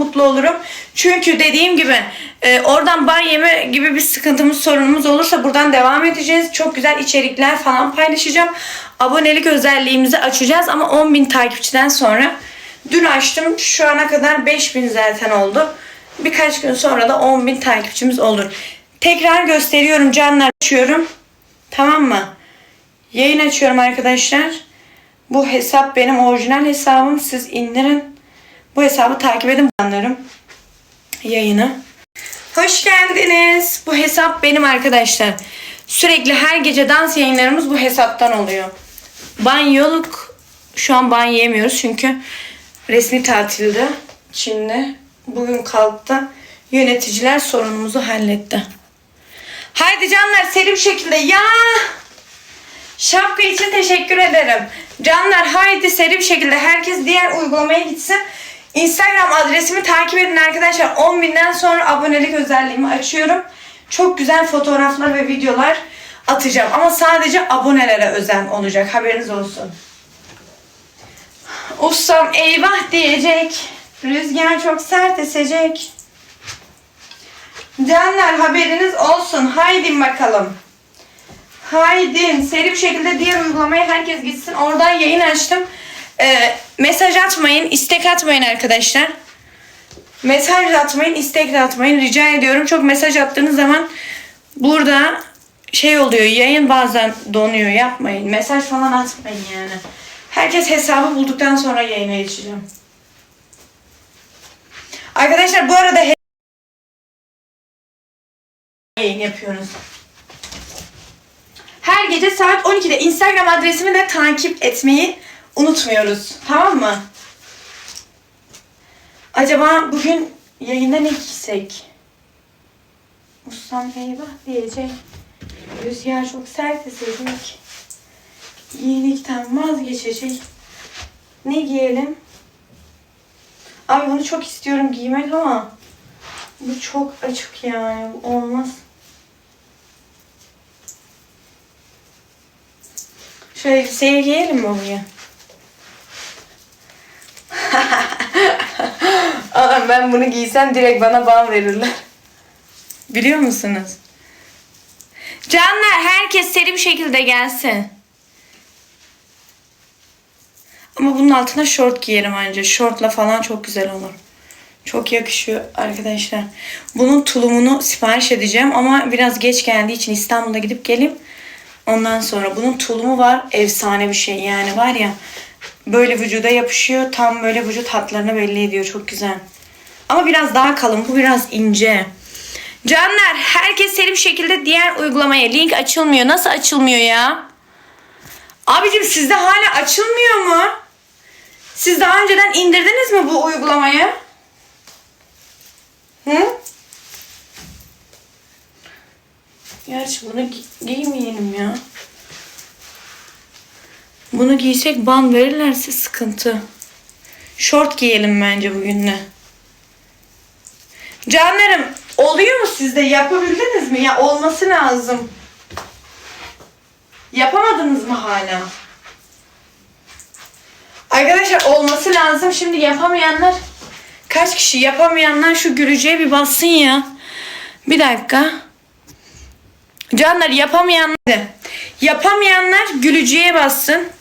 mutlu olurum. Çünkü dediğim gibi e, oradan ban yeme gibi bir sıkıntımız sorunumuz olursa buradan devam edeceğiz. Çok güzel içerikler falan paylaşacağım. Abonelik özelliğimizi açacağız ama 10.000 takipçiden sonra dün açtım. Şu ana kadar 5000 zaten oldu. Birkaç gün sonra da 10.000 takipçimiz olur. Tekrar gösteriyorum canlar açıyorum. Tamam mı? Yayın açıyorum arkadaşlar. Bu hesap benim orijinal hesabım. Siz indirin. Bu hesabı takip edin anlarım. Yayını. Hoş geldiniz. Bu hesap benim arkadaşlar. Sürekli her gece dans yayınlarımız bu hesaptan oluyor. Banyoluk şu an banyo yemiyoruz çünkü resmi tatilde. Şimdi bugün kalktı. Yöneticiler sorunumuzu halletti. Haydi canlar seri bir şekilde ya Şapka için teşekkür ederim. Canlar haydi seri bir şekilde herkes diğer uygulamaya gitsin. Instagram adresimi takip edin arkadaşlar. 10.000'den sonra abonelik özelliğimi açıyorum. Çok güzel fotoğraflar ve videolar atacağım. Ama sadece abonelere özel olacak. Haberiniz olsun. Ustam eyvah diyecek. Rüzgar çok sert esecek. Canlar haberiniz olsun. Haydi bakalım. Haydi seri bir şekilde diğer uygulamaya herkes gitsin. Oradan yayın açtım. Ee, mesaj atmayın, istek atmayın arkadaşlar. Mesaj atmayın, istek atmayın. Rica ediyorum. Çok mesaj attığınız zaman burada şey oluyor. Yayın bazen donuyor. Yapmayın. Mesaj falan atmayın yani. Herkes hesabı bulduktan sonra yayına geçeceğim. Arkadaşlar bu arada yayın yapıyoruz. Her gece saat 12'de Instagram adresimi de takip etmeyi unutmuyoruz. Tamam mı? Acaba bugün yayında ne giysek? Ustam eyvah diyecek. Rüzgar çok sert esecek. Yenilikten vazgeçecek. Ne giyelim? Abi bunu çok istiyorum giymek ama bu çok açık yani. Bu Olmaz. Şöyle elbiseyi giyelim mi bugün? Oğlum ben bunu giysem direkt bana ban verirler. Biliyor musunuz? Canlar herkes seri bir şekilde gelsin. Ama bunun altına şort giyerim anca. Şortla falan çok güzel olur. Çok yakışıyor arkadaşlar. Bunun tulumunu sipariş edeceğim ama biraz geç geldiği için İstanbul'a gidip gelip ondan sonra bunun tulumu var. Efsane bir şey yani var ya böyle vücuda yapışıyor. Tam böyle vücut hatlarını belli ediyor. Çok güzel. Ama biraz daha kalın. Bu biraz ince. Canlar herkes seri şekilde diğer uygulamaya link açılmıyor. Nasıl açılmıyor ya? Abicim sizde hala açılmıyor mu? Siz daha önceden indirdiniz mi bu uygulamayı? Hı? Gerçi bunu gi- giymeyelim ya. Bunu giysek ban verirlerse sıkıntı. Şort giyelim bence bugün de. Canlarım oluyor mu sizde? Yapabildiniz mi? Ya olması lazım. Yapamadınız mı hala? Arkadaşlar olması lazım. Şimdi yapamayanlar kaç kişi yapamayanlar şu gülücüye bir bassın ya. Bir dakika. Canlar yapamayanlar yapamayanlar gülücüye bassın.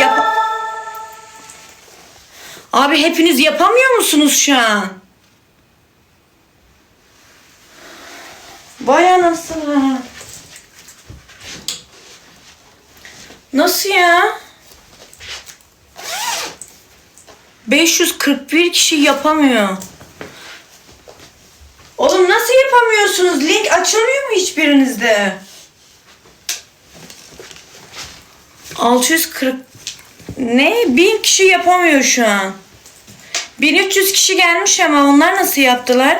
Yap Abi hepiniz yapamıyor musunuz şu an? Vay anasını. Nasıl ya? 541 kişi yapamıyor. Oğlum nasıl yapamıyorsunuz? Link açılmıyor mu hiçbirinizde? 640 ne? 1000 kişi yapamıyor şu an. 1300 kişi gelmiş ama onlar nasıl yaptılar?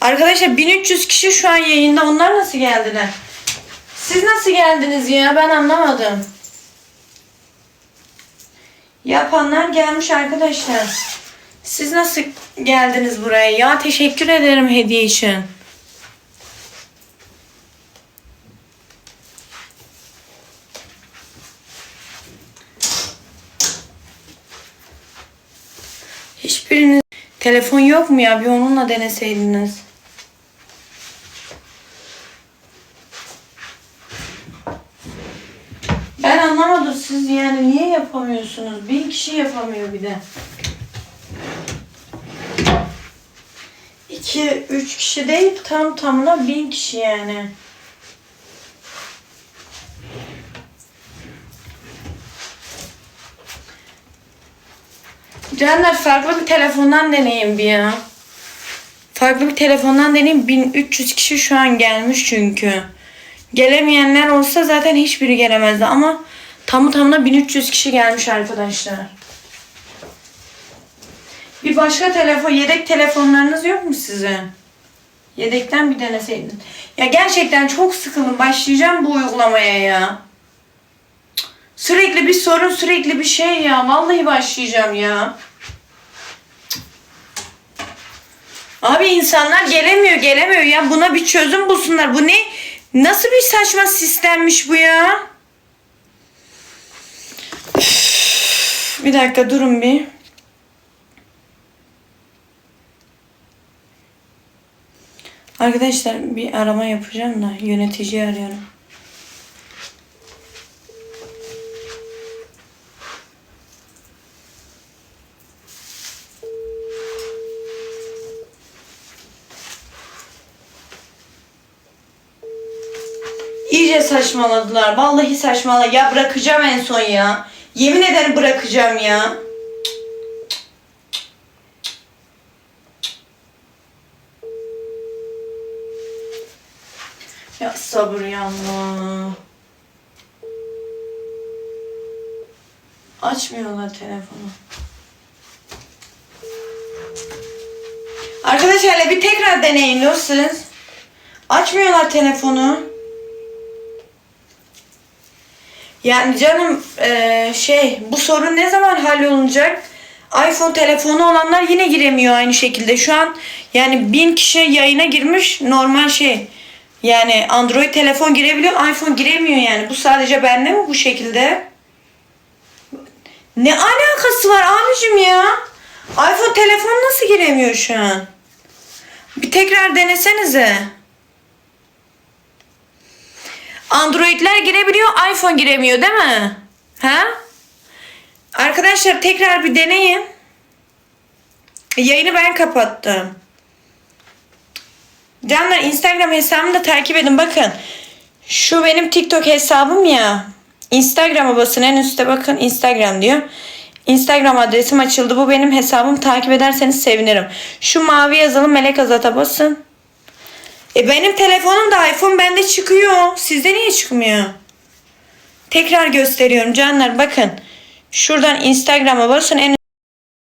Arkadaşlar 1300 kişi şu an yayında. Onlar nasıl geldiler? Siz nasıl geldiniz ya? Ben anlamadım. Yapanlar gelmiş arkadaşlar. Siz nasıl geldiniz buraya? Ya teşekkür ederim hediye için. Hiçbiriniz Telefon yok mu ya? Bir onunla deneseydiniz. Ben anlamadım siz yani niye yapamıyorsunuz? Bin kişi yapamıyor bir de. İki, üç kişi değil tam tamına bin kişi yani. Canlar farklı bir telefondan deneyin bir ya. Farklı bir telefondan deneyin. 1300 kişi şu an gelmiş çünkü. Gelemeyenler olsa zaten hiçbiri gelemezdi ama tamı tamına 1300 kişi gelmiş arkadaşlar. Bir başka telefon, yedek telefonlarınız yok mu sizin? Yedekten bir deneseydin. Ya gerçekten çok sıkıldım. Başlayacağım bu uygulamaya ya. Sürekli bir sorun, sürekli bir şey ya. Vallahi başlayacağım ya. Abi insanlar gelemiyor, gelemiyor ya. Buna bir çözüm bulsunlar. Bu ne? Nasıl bir saçma sistemmiş bu ya? Bir dakika durun bir. Arkadaşlar bir arama yapacağım da yöneticiyi arıyorum. İyice saçmaladılar. Vallahi saçmala. Ya bırakacağım en son ya. Yemin ederim bırakacağım ya. Ya sabır ya Allah. Açmıyorlar telefonu. Arkadaşlar bir tekrar deneyin siz. Açmıyorlar telefonu. Yani canım eee, şey bu sorun ne zaman hallolunacak? iPhone telefonu olanlar yine giremiyor aynı şekilde. Şu an yani bin kişi yayına girmiş normal şey. Yani Android telefon girebiliyor, iPhone giremiyor yani. Bu sadece bende mi bu şekilde? Ne alakası var abicim ya? iPhone telefon nasıl giremiyor şu an? Bir tekrar denesenize. Android'ler girebiliyor, iPhone giremiyor değil mi? Ha? Arkadaşlar tekrar bir deneyin. Yayını ben kapattım. Canlar Instagram hesabımı da takip edin. Bakın. Şu benim TikTok hesabım ya. Instagram'a basın en üstte bakın Instagram diyor. Instagram adresim açıldı. Bu benim hesabım. Takip ederseniz sevinirim. Şu mavi yazılı Melek Azat'a basın. E benim telefonum da iPhone bende çıkıyor. Sizde niye çıkmıyor? Tekrar gösteriyorum canlar bakın. Şuradan Instagram'a basın en